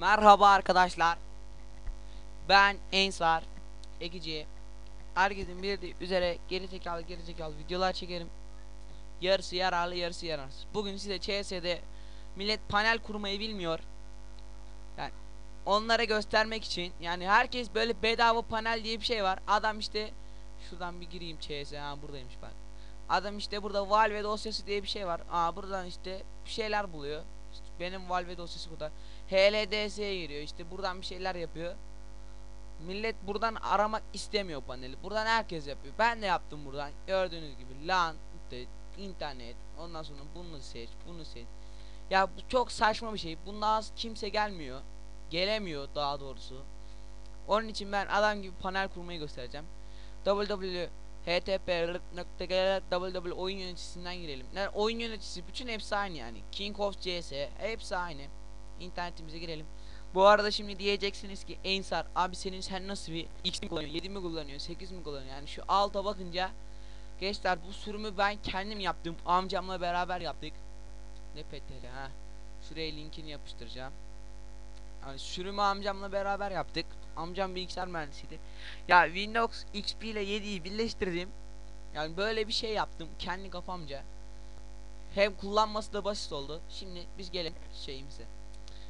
Merhaba arkadaşlar. Ben Ensar Ekici. Herkesin bildiği üzere geri zekalı geri zekalı videolar çekerim. Yarısı yararlı yarısı yararsız. Bugün size CS'de millet panel kurmayı bilmiyor. Yani onlara göstermek için yani herkes böyle bedava panel diye bir şey var. Adam işte şuradan bir gireyim CS ha buradaymış bak. Adam işte burada Valve dosyası diye bir şey var. Aa buradan işte bir şeyler buluyor. Benim Valve dosyası burada. HLDS'ye giriyor işte buradan bir şeyler yapıyor. Millet buradan aramak istemiyor paneli. Buradan herkes yapıyor. Ben de yaptım buradan. Gördüğünüz gibi LAN, internet, ondan sonra bunu seç, bunu seç. Ya bu çok saçma bir şey. Bundan kimse gelmiyor. Gelemiyor daha doğrusu. Onun için ben adam gibi panel kurmayı göstereceğim. www http oyun yöneticisinden girelim. Yani oyun yöneticisi bütün hepsi aynı yani. King of CS hepsi aynı. İnternetimize girelim. Bu arada şimdi diyeceksiniz ki Ensar abi senin sen nasıl bir X mi kullanıyor, 7 mi kullanıyor, 8 mi kullanıyor? Yani şu alta bakınca gençler bu sürümü ben kendim yaptım. Amcamla beraber yaptık. Ne peteli ha. Şuraya linkini yapıştıracağım. Yani sürümü amcamla beraber yaptık. Amcam bilgisayar mühendisiydi. Ya Windows XP ile 7'yi birleştirdim. Yani böyle bir şey yaptım kendi kafamca. Hem kullanması da basit oldu. Şimdi biz gelin şeyimize.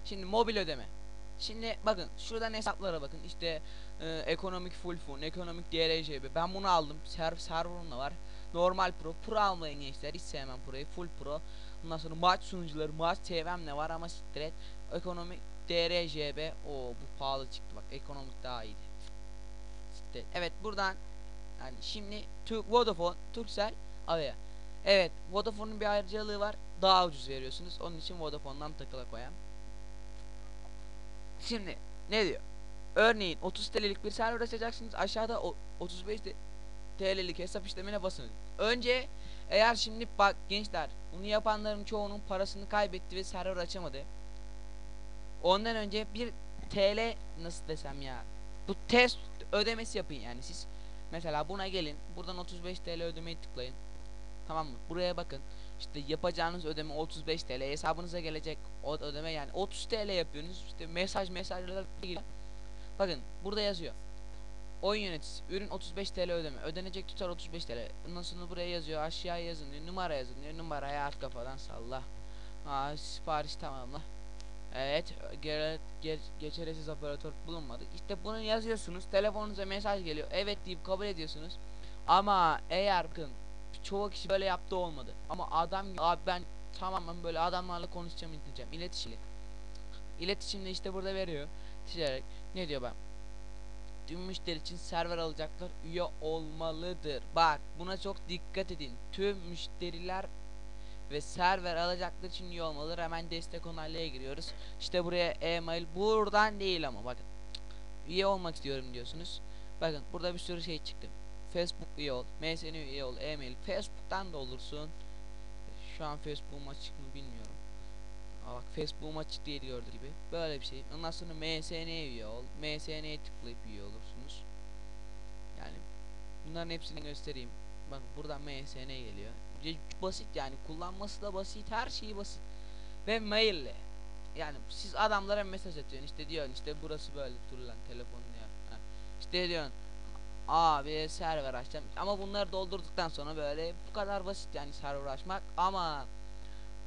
Şimdi mobil ödeme. Şimdi bakın şuradan hesaplara bakın. İşte e, ekonomik full fun, ekonomik DRCB. Ben bunu aldım. Serv server'ımda var. Normal pro. Pro almayın gençler. Hiç sevmem pro'yu. Full pro. Ondan sonra maç sunucuları, maç TV'm ne var ama siktir et. Ekonomik DRCB. O bu pahalı çıktı bak. Ekonomik daha iyiydi. Evet buradan yani şimdi Türk Vodafone, Turkcell, Avea. Evet, Vodafone'un bir ayrıcalığı var. Daha ucuz veriyorsunuz. Onun için Vodafone'dan takıla koyayım. Şimdi ne diyor? Örneğin 30 TL'lik bir server açacaksınız. Aşağıda o 35 de- TL'lik hesap işlemine basın. Önce eğer şimdi bak gençler bunu yapanların çoğunun parasını kaybetti ve server açamadı. Ondan önce bir TL nasıl desem ya bu test ödemesi yapın yani siz. Mesela buna gelin buradan 35 TL ödemeyi tıklayın. Tamam mı? Buraya bakın. İşte yapacağınız ödeme 35 TL hesabınıza gelecek o ödeme yani 30 TL yapıyorsunuz. İşte mesaj mesajlar geliyor. bakın burada yazıyor. Oyun yöneticisi ürün 35 TL ödeme. Ödenecek tutar 35 TL ondan sonra buraya yazıyor aşağıya yazın diyor. Numara yazın diyor. Numaraya at kafadan salla. Aa, sipariş tamamla Evet, ge ge geçeresiz operatör bulunmadı. İşte bunu yazıyorsunuz, telefonunuza mesaj geliyor. Evet deyip kabul ediyorsunuz. Ama eğer bakın çoğu kişi böyle yaptı olmadı. Ama adam abi ben tamamen böyle adamlarla konuşacağım, indireceğim. İletişimle. İletişimle işte burada veriyor. Ticaret ne diyor ben? Tüm müşteri için server alacaklar üye olmalıdır. Bak buna çok dikkat edin. Tüm müşteriler ve server alacaklar için üye olmalıdır. Hemen destek onaylaya giriyoruz. İşte buraya e-mail buradan değil ama bakın. Üye olmak istiyorum diyorsunuz. Bakın burada bir sürü şey çıktı. Facebook üye ol, MSN üye ol, e-mail. Facebook'tan da olursun. Şu an Facebook'um açık mı bilmiyorum. Aa bak Facebook'um açık diye gördüğü gibi. Böyle bir şey. Ondan sonra MSN'ye üye ol. MSN'ye tıklayıp üye olursunuz. Yani bunların hepsini göstereyim. Bak buradan MSN geliyor basit yani kullanması da basit her şeyi basit ve maille yani siz adamlara mesaj atıyorsun işte diyorsun işte burası böyle dur lan telefonunu ya işte diyorsun abi server açacağım ama bunları doldurduktan sonra böyle bu kadar basit yani server açmak ama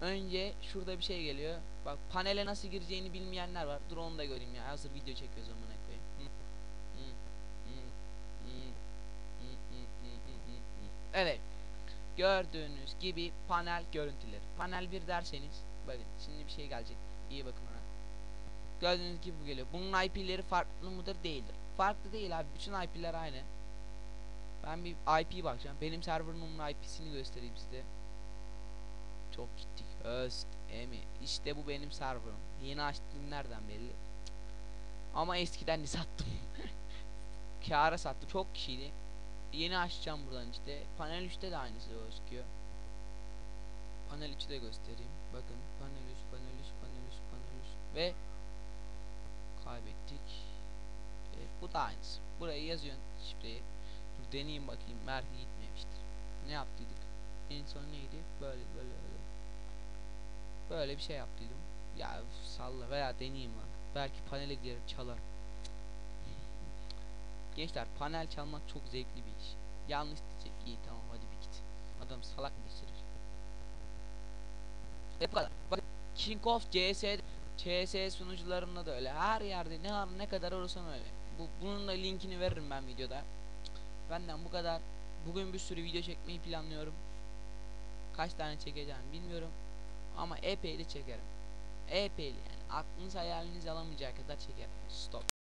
önce şurada bir şey geliyor bak panele nasıl gireceğini bilmeyenler var dur onu da göreyim ya hazır video çekiyoruz amına koyayım evet Gördüğünüz gibi panel görüntüleri. Panel 1 derseniz bakın şimdi bir şey gelecek. İyi bakın ona. Gördüğünüz gibi bu geliyor. Bunun IP'leri farklı mıdır? Değildir. Farklı değil abi. Bütün IP'ler aynı. Ben bir IP bakacağım. Benim serverımın IP'sini göstereyim size. Çok ciddi. Öst, emi. İşte bu benim serverım. Yeni açtım nereden belli. Ama eskiden de sattım. Kâra sattım. Çok kişiydi. Yeni açacağım buradan işte. Panel 3'te de aynısı gözüküyor. Panel 3'ü de göstereyim. Bakın panel 3, panel 3, panel 3, panel 3 ve kaybettik. Evet, bu da aynısı. Buraya yazıyorsun şifreyi. Dur deneyeyim bakayım. Belki gitmemiştir. Ne yaptıydık? En son neydi? Böyle böyle böyle. Böyle bir şey yaptıydım. Ya salla veya deneyeyim lan. Belki panele gider çalar. Gençler panel çalmak çok zevkli bir iş. Yanlış diyecek. İyi tamam hadi bir git. Adam salak mı geçirir? Hep bu kadar. Bak King of CS CS sunucularında da öyle. Her yerde ne ne kadar olursan öyle. Bu bunun da linkini veririm ben videoda. Benden bu kadar. Bugün bir sürü video çekmeyi planlıyorum. Kaç tane çekeceğim bilmiyorum. Ama epeyli çekerim. Epeyli yani. Aklınız hayaliniz alamayacak kadar çekerim. Stop.